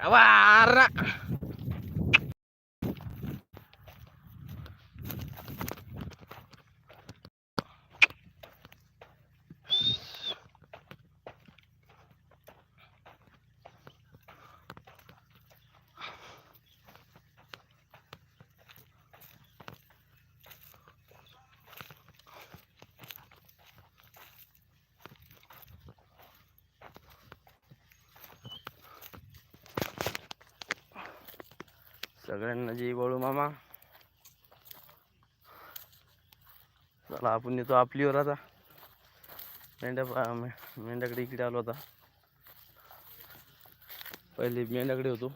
Awarak! सगळ्यांना जय बाळू मामा. चला आपण येतो आपलीवर आता. मेंढ्या पा- मेंढ्याकडे इकडे आलो होता पहिले मेंढ्याकडे होतो.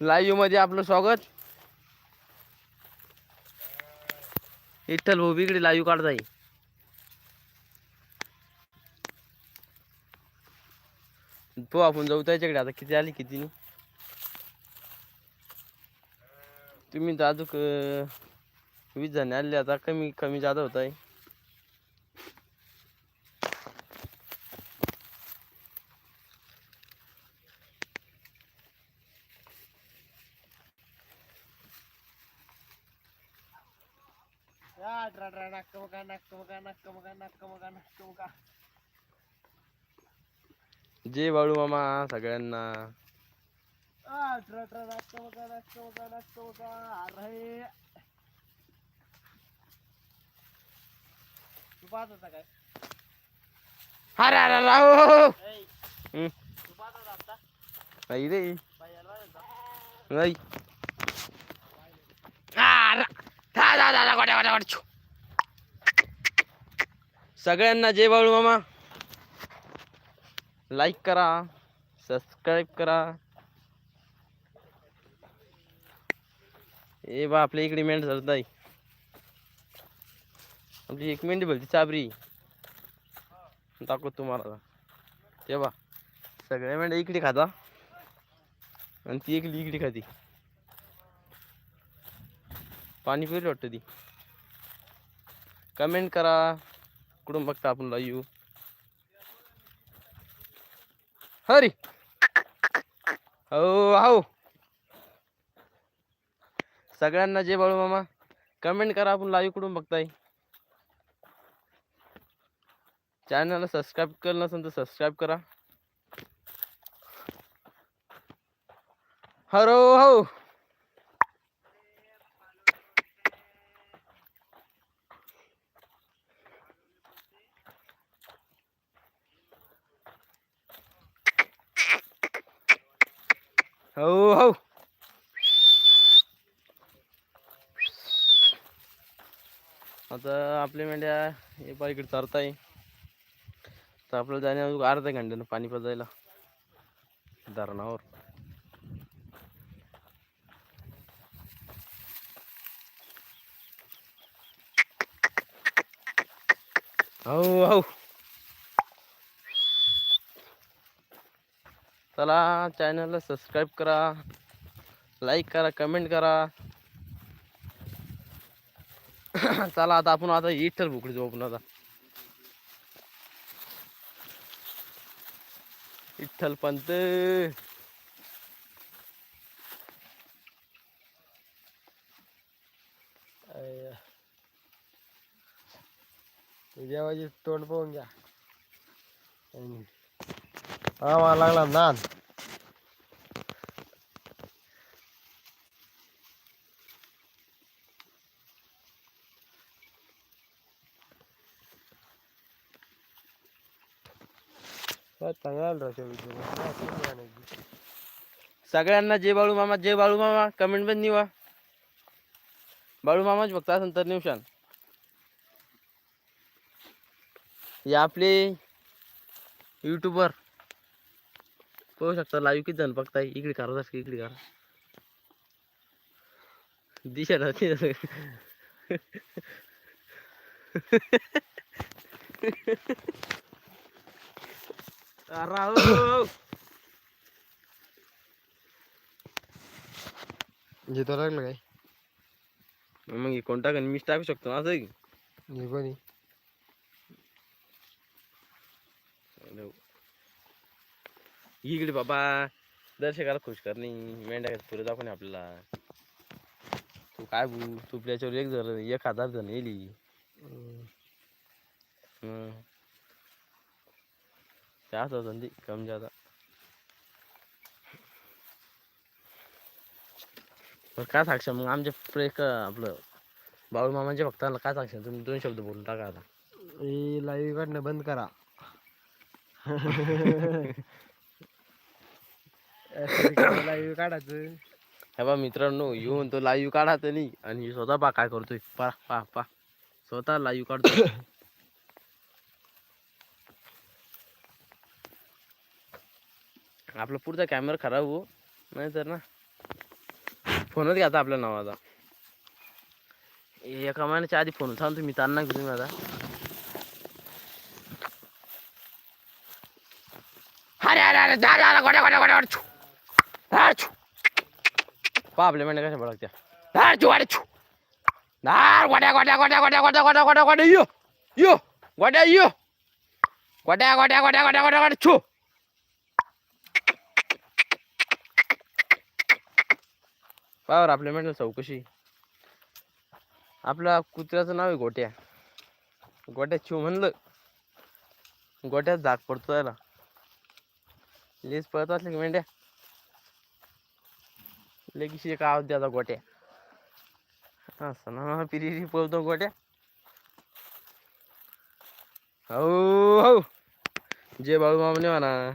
लाईव्हमध्ये आपलं स्वागत. विठ्ठल भाऊ इकडे लाईव्ह काढताय. तो आपण जाऊ त्याच्याकडे आता किती आली किती नाही. तुम्ही तर अजून वीस जण आले आता कमी कमी जादा होत आहे. जय बाळू मामा सगळ्यांना. अरे. अरे राव. नाही रे. नाही. सगळ्यांना जय बाळू मामा. लाईक करा सबस्क्राईब करा. ए बा आपल्या इकडे मेंढ झालं आहे आपली एक मेंढी भरती चाबरी. दाखवत तुम्हाला. ते बा सगळ्या मेंढ्या इकडे खाता आणि ती एकली इकडे खाती. पाणी पिरली वाटतं ती. कमेंट करा. कुठून बघता आपण लाईव्ह हरी हो हो सगळ्यांना जे बाळू मामा कमेंट करा आपण लाईव्ह कुठून बघताय. चॅनलला सबस्क्राईब केलं नसेल तर सबस्क्राईब करा. हरो हो हो हो आता आपल्या मेंढ्या हे पा इकडे चरताय. तर आपल्याला जाण्या अर्ध्या घंट्यानं पाणी पाजायला धरणावर. हो हो चला चॅनलला सबस्क्राईब करा लाईक करा कमेंट करा. चला आता आपण आता इठ्ठल भुकडी जाऊ आपण आता. विठ्ठल पंत. देवाची तोंड पाहून घ्या. हा मला लागला नान सगळ्यांना जे बाळू मामा जे बाळू मामा. कमेंट पण निवा बाळू मामाच बघता असेल तर निवशान. हे आपले युट्यूबर पाहू शकता लाईव्ह किती जण बघताय? इकडे करा जसं इकडे करा दिशा राहते राहुल जिथं लागलं काय मग हे कोण टाकन मीच टाकू शकतो ना असं आहे की? हे कोणी हॅलो. इकडे बाबा दर्शकाला खुश करणे मेंढ्या पुढे दाखवणे आपल्याला तू काय बू तू त्याच्यावर एक जण एक हजार जण येली. ते कमी जादा पण काय सांगशाल? मग आमच्या प्रेक आपलं बाळू मामाच्या भक्तांना काय सांगशाल? तुम्ही दोन शब्द बोलून टाका आता. हे लाईव्ह काढणं बंद करा. लाईव्ह काढायचं. हे बा मित्रांनो येऊन तो लाईव्ह काढायचं नाही आणि स्वतः पा काय करतोय? पा पा पा. स्वतः लाईव्ह काढतोय. आपला पुढचा कॅमेरा खराब हो नाही तर ना फोनच घ्यायचा आपल्या नावाचा एका महिन्याच्या आधी फोन थांब तुम्ही ताण घेऊन तुम्ही आता अरे अरे अरे जा जा गोड्या गोड्या गोड्या छू हा, छू पहा आपल्या मेंढ्या कशा भडकत्या धार छू अरे छू धार गोड्या गोड्या गोड्या गोड्या गोड्या गोड्या गोड्या गोड्या यो यो गोड्या यो गोड्या गोड्या गोड्या गोड्या गोड्या गोड्या छू पावर आपल्या मेंढ्या चौकशी. आपल्या कुत्र्याचं नाव आहे गोट्या. गोट्या शिव म्हणलं. गोट्यात झाक पडतो त्याला. लेस पळत असले की मेंढ्या. लगेच एक आवाज द्याचा गोट्या. असं ना पिरिरी पळतो गोट्या. हो हो. जे बाळू मामने म्हणा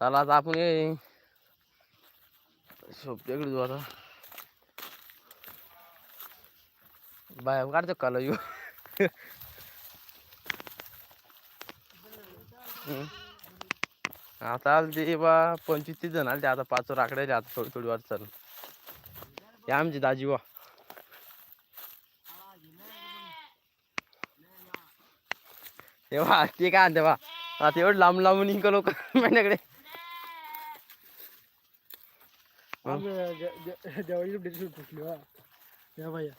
चला आता आपण ये. सोपत्याकडे जाऊ आता. बाय काढतो काला येऊ आता आलते बा पंचवीस तीस जण आलते आता पाच राकडायचे आता थोडी थोडी वाट चालू. या आमची दाजी बा तेव्हा ते काय आणते बा? आता एवढं लांब लांबून इंक लोक माझ्याकडे. म्हणजे देवाची सुटली वा हो? या भैया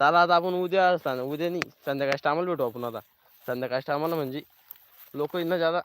चला आता आपण उद्या असताना उद्या नाही संध्याकाळच्या टायमाला भेटू आपण आता. संध्याकाळच्या टायमाला म्हणजे लोक ना ज्यादा.